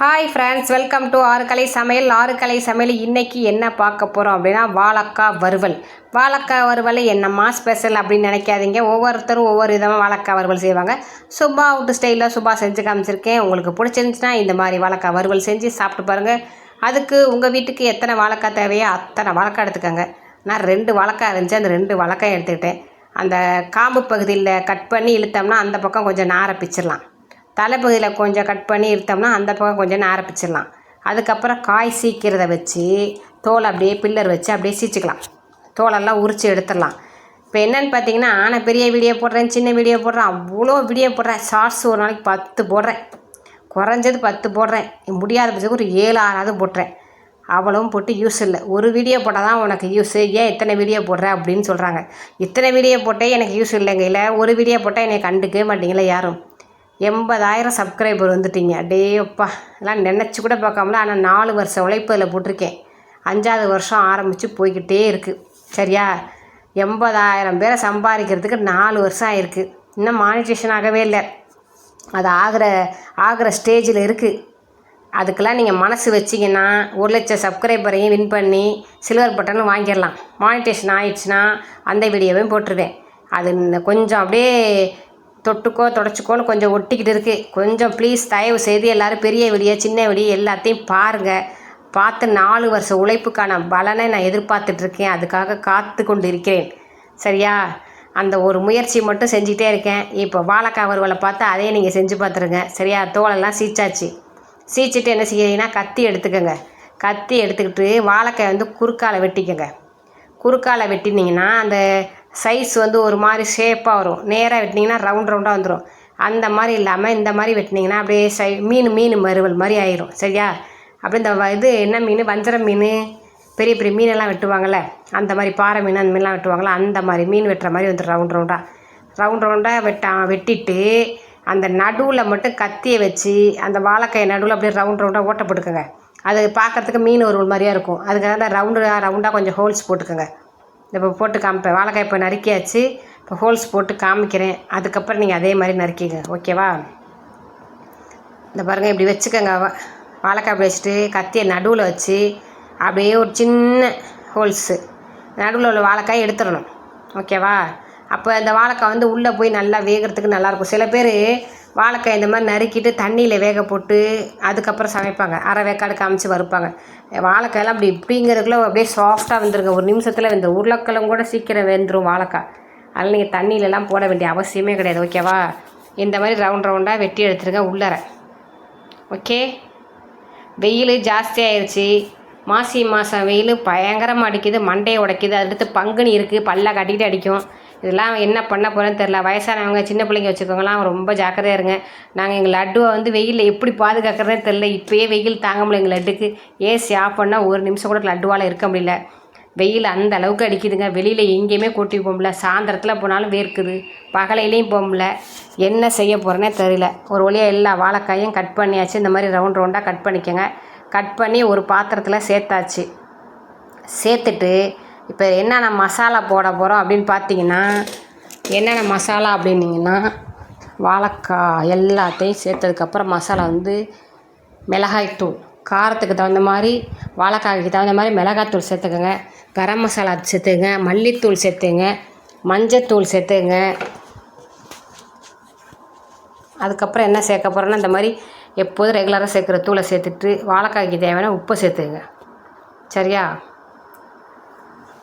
Hi friends welcome to ஆறுக்கலை சமையல். ஆறுக்கலை சமையல் இன்றைக்கி என்ன பார்க்க போகிறோம் அப்படின்னா வாழக்காய் வறுவல். வாழக்காய் வறுவல் என்னம்மா ஸ்பெஷல் அப்படின்னு நினைக்காதீங்க. ஒவ்வொருத்தரும் ஒவ்வொரு விதமாக வாழக்காய் வறுவல் செய்வாங்க. சுபா அவுட்டு ஸ்டைலில் சுபா செஞ்சு காமிச்சிருக்கேன். உங்களுக்கு பிடிச்சிருந்துச்சின்னா இந்த மாதிரி வாழக்காய் வறுவல் செஞ்சு சாப்பிட்டு பாருங்கள் அதுக்கு உங்கள் வீட்டுக்கு எத்தனை வாழக்காய் தேவையோ அத்தனை வாழக்காய் எடுத்துக்கோங்க. நான் ரெண்டு வாழக்காய் இருந்துச்சு அந்த ரெண்டு வாழக்காய் எடுத்துக்கிட்டேன். அந்த காம்பு பகுதியில் கட் பண்ணி இழுத்தோம்னா அந்த பக்கம் கொஞ்சம் நாரை பிச்சிடலாம் தலைப்பகுதியில் கொஞ்சம் கட் பண்ணி இருத்தோம்னா அந்த பக்கம் கொஞ்சம் நேரம் பிச்சிடலாம் அதுக்கப்புறம் காய் சீக்கிறத வச்சு தோலை அப்படியே பில்லர் வச்சு அப்படியே சீச்சிக்கலாம். தோலெல்லாம் உரித்து எடுத்துடலாம். இப்போ என்னென்னு பார்த்தீங்கன்னா நான் பெரிய வீடியோ போடுறேன் சின்ன வீடியோ போடுறேன் அவ்வளோ வீடியோ போடுறேன். ஷார்ட்ஸ் ஒரு நாளைக்கு பத்து போடுறேன். குறைஞ்சது பத்து போடுறேன். முடியாத பட்சத்துக்கு ஒரு ஏழு ஆறாவது போட்டுறேன். அவ்வளவும் போட்டு யூஸ் இல்லை. ஒரு வீடியோ போட்டால் தான் உனக்கு யூஸ் ஏன் இத்தனை வீடியோ போடுற அப்படின்னு சொல்கிறாங்க இத்தனை வீடியோ போட்டே எனக்கு யூஸ் இல்லைங்க இல்லை ஒரு வீடியோ போட்டால் என்னை கண்டுக்கவே மாட்டீங்களா யாரும். எண்பதாயிரம் சப்ஸ்கிரைபர் வந்துட்டீங்க. அடேப்பா எல்லாம் நினச்சி கூட பார்க்காமல ஆனால் நாலு வருஷம் உழைப்பு அதில் போட்டிருக்கேன். அஞ்சாவது வருஷம் ஆரம்பித்து போய்கிட்டே இருக்குது சரியா? எண்பதாயிரம் பேரை சம்பாதிக்கிறதுக்கு நாலு வருஷம் ஆயிருக்கு. இன்னும் மானிட்டேஷன் ஆகவே இல்லை. அது ஆகிற ஆகிற ஸ்டேஜில் இருக்குது அதுக்கெல்லாம் நீங்கள் மனசு வச்சிங்கன்னா ஒரு லட்சம் சப்ஸ்கிரைபரையும் வின் பண்ணி சில்வர் பட்டனும் வாங்கிடலாம். மானிட்டேஷன் ஆயிடுச்சுன்னா அந்த வீடியோவையும் போட்டுருவேன். அது இன்னும் கொஞ்சம் அப்படியே தொட்டுக்கோ தொடச்சிக்கோன்னு கொஞ்சம் ஒட்டிக்கிட்டு இருக்குது கொஞ்சம் ப்ளீஸ் தயவு செய்து எல்லோரும் பெரிய வெளியே சின்ன வெளியே எல்லாத்தையும் பாருங்கள் பார்த்து நாலு வருஷம் உழைப்புக்கான பலனை நான் எதிர்பார்த்துட்ருக்கேன் அதுக்காக காத்து கொண்டு இருக்கிறேன் சரியா? அந்த ஒரு முயற்சி மட்டும் செஞ்சுட்டே இருக்கேன். இப்போ வாழைக்காய் வருவலை பார்த்து அதையே நீங்கள் செஞ்சு பார்த்துருங்க. சரியா? தோலெல்லாம் சீச்சாச்சு. சீச்சிட்டு என்ன செய்யறீங்கன்னா கத்தி எடுத்துக்கோங்க. கத்தி எடுத்துக்கிட்டு வாழைக்காய் வந்து குறுக்கால வெட்டிக்கோங்க. குறுக்கால வெட்டினீங்கன்னா அந்த சைஸ் வந்து ஒரு மாதிரி ஷேப்பாக வரும். நேராக வெட்டினீங்கன்னா ரவுண்ட் ரவுண்டாக வந்துடும் அந்த மாதிரி இல்லாமல் இந்த மாதிரி வெட்டினீங்கன்னா அப்படியே சை மீன் மீன் மறுவல் மாதிரி ஆயிரும். சரியா? அப்படி இந்த வ- இது என்ன மீன்? வஞ்சரம் மீன் பெரிய பெரிய மீனெல்லாம் வெட்டுவாங்கள்ல அந்த மாதிரி பாறை மீன் அந்த மீன்லாம் வெட்டுவாங்கள்ல அந்த மாதிரி மீன் வெட்டுற மாதிரி வந்துடும் ரவுண்ட் ரவுண்டாக ரவுண்ட் ரவுண்டாக வெட்டா வெட்டிட்டு அந்த நடுவில் மட்டும் கத்தியை வச்சு அந்த வாழைக்காய் நடுவில் அப்படியே ரவுண்ட் ரவுண்டாக ஓட்ட போட்டுக்கோங்க. அது பார்க்கறதுக்கு மீன் ஒரு மாதிரியாக இருக்கும். அதுக்காக தான் ரவுண்டு ரவுண்டாக கொஞ்சம் ஹோல்ஸ் போட்டுக்கோங்க. இப்போ போட்டு காமிப்பேன் வாழைக்காய் இப்போ நறுக்கியாச்சு. இப்போ ஹோல்ஸ் போட்டு காமிக்கிறேன். அதுக்கப்புறம் நீங்கள் அதே மாதிரி நறுக்கிங்க. ஓகேவா? இந்த பாருங்கள் இப்படி வச்சுக்கோங்க. வா- வாழைக்காய் இப்படி வச்சுட்டு கத்தியை நடுவில் வச்சு அப்படியே ஒரு சின்ன ஹோல்ஸு. நடுவில் உள்ள வாழைக்காய் எடுத்துடணும். ஓகேவா? அப்போ இந்த வாழைக்காய் வந்து உள்ளே போய் நல்லா வேகிறதுக்கு நல்லாயிருக்கும் சில பேர் வாழைக்காய் இந்த மாதிரி நறுக்கிட்டு தண்ணியில் வேக போட்டு அதுக்கப்புறம் சமைப்பாங்க. அரை வேக்காடு காமிச்சு வறுப்பாங்க. வாழைக்காயெல்லாம் அப்படி இப்படிங்கிறதுக்குள்ள அப்படியே சாஃப்டாக வந்துருங்க. ஒரு நிமிஷத்தில் இந்த உருளைக்கிழங்கு கூட சீக்கிரம் வெந்துடும் வாழைக்காய். அதனால் நீங்கள் தண்ணியிலலாம் போட வேண்டிய அவசியமே கிடையாது. ஓகேவா இந்த மாதிரி ரவுண்ட் ரவுண்டாக வெட்டி எடுத்துருங்க உள்ளர. ஓகே வெயில் ஜாஸ்தி ஆயிடுச்சு மாசி மாதம் வெயில் பயங்கரமாக அடிக்குது. மண்டையை உடைக்குது. அடுத்து பங்குனி இருக்குது பல்ல கட்டிக்கிட்டு அடிக்கும். இதெல்லாம் என்ன பண்ண போகிறேன்னு தெரில வயசானவங்க சின்ன பிள்ளைங்க வச்சுக்கோங்களாம் ரொம்ப ஜாக்கிரதையாக இருங்க. நாங்கள் எங்கள் லட்டுவை வந்து வெயிலில் எப்படி பாதுகாக்கிறதே தெரில இப்போயே வெயில் தாங்க முடியல எங்கள் லட்டுக்கு. ஏசி ஆஃப் பண்ணால் ஒரு நிமிஷம் கூட லட்டுவால் இருக்க முடியல. வெயில் அந்த அளவுக்கு அடிக்குதுங்க. வெளியில் எங்கேயுமே கூட்டி போக முடியல. சாயந்தரத்தில் போனாலும் வேர்க்குது. பகலையிலையும் போக முடியல. என்ன செய்ய போகிறேனே தெரியல. ஒரு வழியாக எல்லா வாழைக்காயும் கட் பண்ணியாச்சு. இந்த மாதிரி ரவுண்ட் ரவுண்டாக கட் பண்ணிக்கோங்க. கட் பண்ணி ஒரு பாத்திரத்தில் சேர்த்தாச்சு. சேர்த்துட்டு இப்போ என்னென்ன மசாலா போட போகிறோம் அப்படின்னு பார்த்தீங்கன்னா என்னென்ன மசாலா அப்படின்னீங்கன்னா வாழைக்காய் எல்லாத்தையும் சேர்த்ததுக்கப்புறம் மசாலா வந்து மிளகாய் தூள். காரத்துக்கு தகுந்த மாதிரி வாழைக்காய்க்கு தகுந்த மாதிரி மிளகாய்த்தூள் சேர்த்துக்கோங்க. கரம் மசாலா சேர்த்துங்க மல்லித்தூள் சேர்த்துங்க மஞ்சத்தூள் சேர்த்துங்க அதுக்கப்புறம் என்ன சேர்க்க போகிறோன்னா இந்த மாதிரி எப்போதும் ரெகுலராக சேர்க்குற தூளை சேர்த்துட்டு வாழைக்காய்க்கு தேவையான உப்பை சேர்த்துங்க சரியா?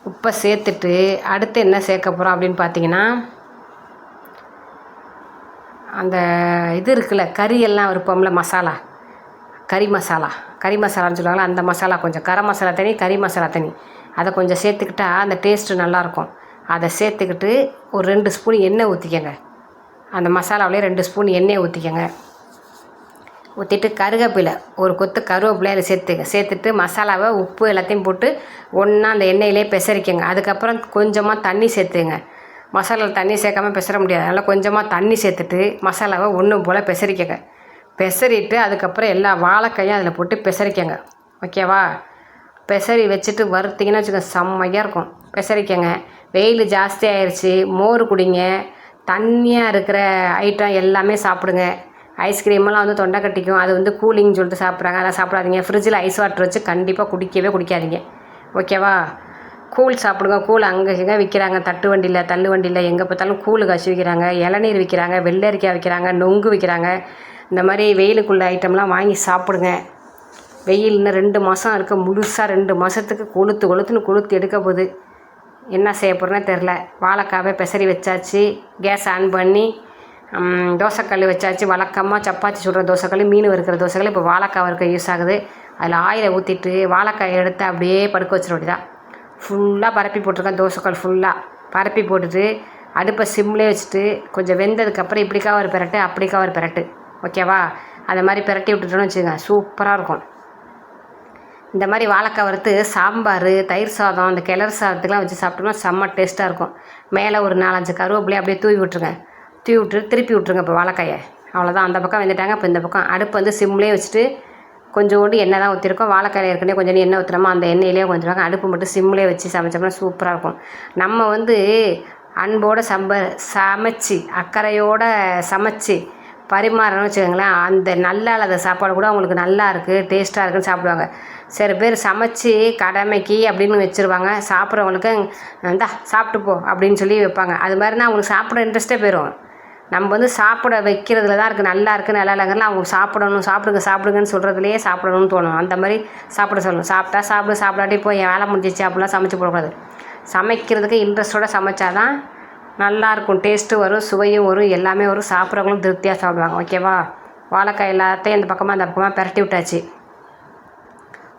உப்பை சேர்த்துட்டு அடுத்து என்ன சேர்க்க போகிறோம் அப்படின்னு பார்த்தீங்கன்னா அந்த இது இருக்குல்ல கறியெல்லாம் இருப்போம்ல மசாலா. கறி மசாலா. கறி மசாலான்னு சொல்லுவாங்களா அந்த மசாலா கொஞ்சம். கரம் மசாலா தனி கறி மசாலா தனி. அதை கொஞ்சம் சேர்த்துக்கிட்டா அந்த டேஸ்ட்டு நல்லாயிருக்கும். அதை சேர்த்துக்கிட்டு ஒரு ரெண்டு ஸ்பூன் எண்ணெய் ஊற்றிக்கங்க அந்த மசாலாவிலே ரெண்டு ஸ்பூன் எண்ணெய் ஊற்றிக்கங்க ஊற்றிட்டு கருவேப்பிலை ஒரு கொத்து கருவேப்பிலை அதில் சேர்த்துங்க சேர்த்துட்டு மசாலாவை உப்பு எல்லாத்தையும் போட்டு ஒன்றா அந்த எண்ணெயிலே பெசரிக்கங்க. அதுக்கப்புறம் கொஞ்சமாக தண்ணி சேர்த்துங்க. மசாலாவில் தண்ணி சேர்க்காம பெசர முடியாது. அதனால் கொஞ்சமாக தண்ணி சேர்த்துட்டு மசாலாவை ஒன்று போல் பெசரிக்கங்க. பெசரிட்டு அதுக்கப்புறம் எல்லா வாழைக்காயும் அதில் போட்டு பெசரிக்கங்க. ஓகேவா? பெசரி வச்சுட்டு வறுத்திங்கன்னா வச்சுக்கோங்க செம்மையாக இருக்கும். பெசரிக்கங்க. வெயில் ஜாஸ்தி ஆயிடுச்சு மோர் குடிங்க. தண்ணியாக இருக்கிற ஐட்டம் எல்லாமே சாப்பிடுங்க. ஐஸ்கிரீமெல்லாம் வந்து தொண்டை கட்டிக்கும். அது வந்து கூலிங்னு சொல்லிட்டு சாப்பிட்றாங்க. அதெல்லாம் சாப்பிடாதீங்க. ஃப்ரிட்ஜில் ஐஸ் வாட்டர் வச்சு கண்டிப்பாக குடிக்கவே குடிக்காதீங்க. ஓகேவா கூழ் சாப்பிடுங்க. கூழ் அங்கே இங்கே விற்கிறாங்க தட்டு வண்டியில் தள்ளு வண்டியில். எங்கே பார்த்தாலும் கூழ் காய்ச்சி விற்கிறாங்க இளநீர் விற்கிறாங்க வெள்ளரிக்காய் விற்கிறாங்க நொங்கு விற்கிறாங்க இந்த மாதிரி வெயிலுக்குள்ள ஐட்டம்லாம் வாங்கி சாப்பிடுங்க. வெயில் இன்னும் ரெண்டு மாதம் இருக்க. முழுசாக ரெண்டு மாதத்துக்கு கொளுத்து கொளுத்துன்னு கொளுத்து எடுக்க போகுது. என்ன செய்ய போகிறேன்னே தெரில வாழைக்காவை பெசரி வச்சாச்சு. கேஸ் ஆன் பண்ணி தோசைக்கல் வச்சாச்சு வழக்கமாக சப்பாத்தி சுடுற தோசைக்கல் மீன் வறுக்கிற தோசைக்கல் இப்போ வாழைக்காய் வறுக்க யூஸ் ஆகுது. அதில் ஆயிலை ஊற்றிட்டு வாழைக்காயை எடுத்து அப்படியே படுக்க வச்சிட வேண்டியதான் ஃபுல்லாக பரப்பி போட்டிருக்கேன் தோசைக்கல் ஃபுல்லாக பரப்பி போட்டுட்டு அடுப்பை சிம்லேயே வச்சுட்டு கொஞ்சம் வெந்ததுக்கப்புறம் இப்படிக்கா ஒரு பெரட்டு அப்படிக்கா ஒரு பெரட்டு. ஓகேவா அந்த மாதிரி பெரட்டி விட்டுட்டோன்னு வச்சுக்கோங்க. சூப்பராக இருக்கும். இந்த மாதிரி வாழைக்காய் வறுத்து சாம்பார் தயிர் சாதம் அந்த கிளறு சாதத்துக்கெலாம் வச்சு சாப்பிட்டோம்னா செம்ம டேஸ்ட்டாக இருக்கும். மேலே ஒரு நாலஞ்சு கருவேப்பிலையை அப்படியே தூவி விட்ருங்க தூவி விட்டு திருப்பி விட்ருங்க இப்போ வாழைக்காயை. அவ்வளோதான் அந்த பக்கம் வந்துட்டாங்க. இப்போ இந்த பக்கம் அடுப்பு வந்து சிம்லேயே வச்சுட்டு கொஞ்சோண்டு எண்ணெய் தான் ஊற்றிருக்கோம் வாழைக்காயில் ஏற்கனவே கொஞ்சம் எண்ணெய் ஊற்றுறோமோ அந்த எண்ணெயிலே கொஞ்சம் அடுப்பு மட்டும் சிம்லேயே வச்சு சமைச்சோம்னா சூப்பராக இருக்கும். நம்ம வந்து அன்போடு சம்ப சமைச்சு அக்கறையோடு சமைச்சு பரிமாறணும்னு வச்சுக்கோங்களேன். அந்த நல்லா இல்லாத சாப்பாடு கூட அவங்களுக்கு நல்லா இருக்குது டேஸ்ட்டாக இருக்குன்னு சாப்பிடுவாங்க. சில பேர் சமைச்சு கடமைக்கு அப்படின்னு வச்சுருவாங்க. சாப்பிட்றவங்களுக்கு இந்தா சாப்பிட்டு போ அப்படின்னு சொல்லி வைப்பாங்க. அது மாதிரினா அவங்களுக்கு சாப்பிட இன்ட்ரெஸ்ட்டே போயிடும் நம்ம வந்து சாப்பிட வைக்கிறதுல தான் இருக்குது நல்லா இருக்குது நல்லா இல்லைங்கலாம் அவங்க சாப்பிடணும் சாப்பிடுங்க சாப்பிடுங்கன்னு சொல்கிறதுலையே சாப்பிடணும்னு தோணும். அந்த மாதிரி சாப்பிட சொல்லணும். சாப்பிட்டா சாப்பிடு சாப்பிடாட்டி போய் என் வேலை முடிஞ்சிச்சு அப்படிலாம் சமைச்சு போடக்கூடாது. சமைக்கிறதுக்கு இன்ட்ரெஸ்ட்டோட சமைச்சாதான் தான் நல்லாயிருக்கும் டேஸ்ட்டும் வரும் சுவையும் வரும் எல்லாமே வரும். சாப்பிட்றவங்களும் திருப்தியாக சாப்பிடுவாங்க. ஓகேவா வாழைக்காய் எல்லாத்தையும் இந்த பக்கமாக அந்த பக்கமாக பிரட்டி விட்டாச்சு.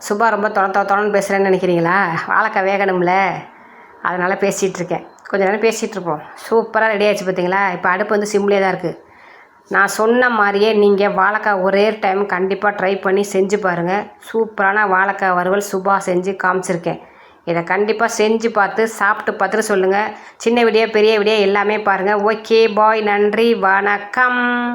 சுபா ரொம்ப தொண தொ பேசுகிறேன்னு நினைக்கிறீங்களா? வாழைக்காய் வேகணும்ல. அதனால் பேசிகிட்ருக்கேன் கொஞ்ச நேரம் பேசிகிட்ருப்போம் சூப்பராக ரெடி ஆயிடுச்சு பார்த்தீங்களா இப்போ அடுப்பு வந்து சிம்லேயே தான் இருக்குது நான் சொன்ன மாதிரியே நீங்கள் வாழைக்காய் ஒரே டைம் கண்டிப்பாக ட்ரை பண்ணி செஞ்சு பாருங்கள் சூப்பரான வாழைக்காய் வறுவல் சுபா செஞ்சு காமிச்சிருக்கேன். இதை கண்டிப்பாக செஞ்சு பார்த்து சாப்பிட்டு பார்த்துட்டு சொல்லுங்கள் சின்ன வீடியோ பெரிய வீடியோ எல்லாமே பாருங்கள் ஓகே பாய் நன்றி. வணக்கம்.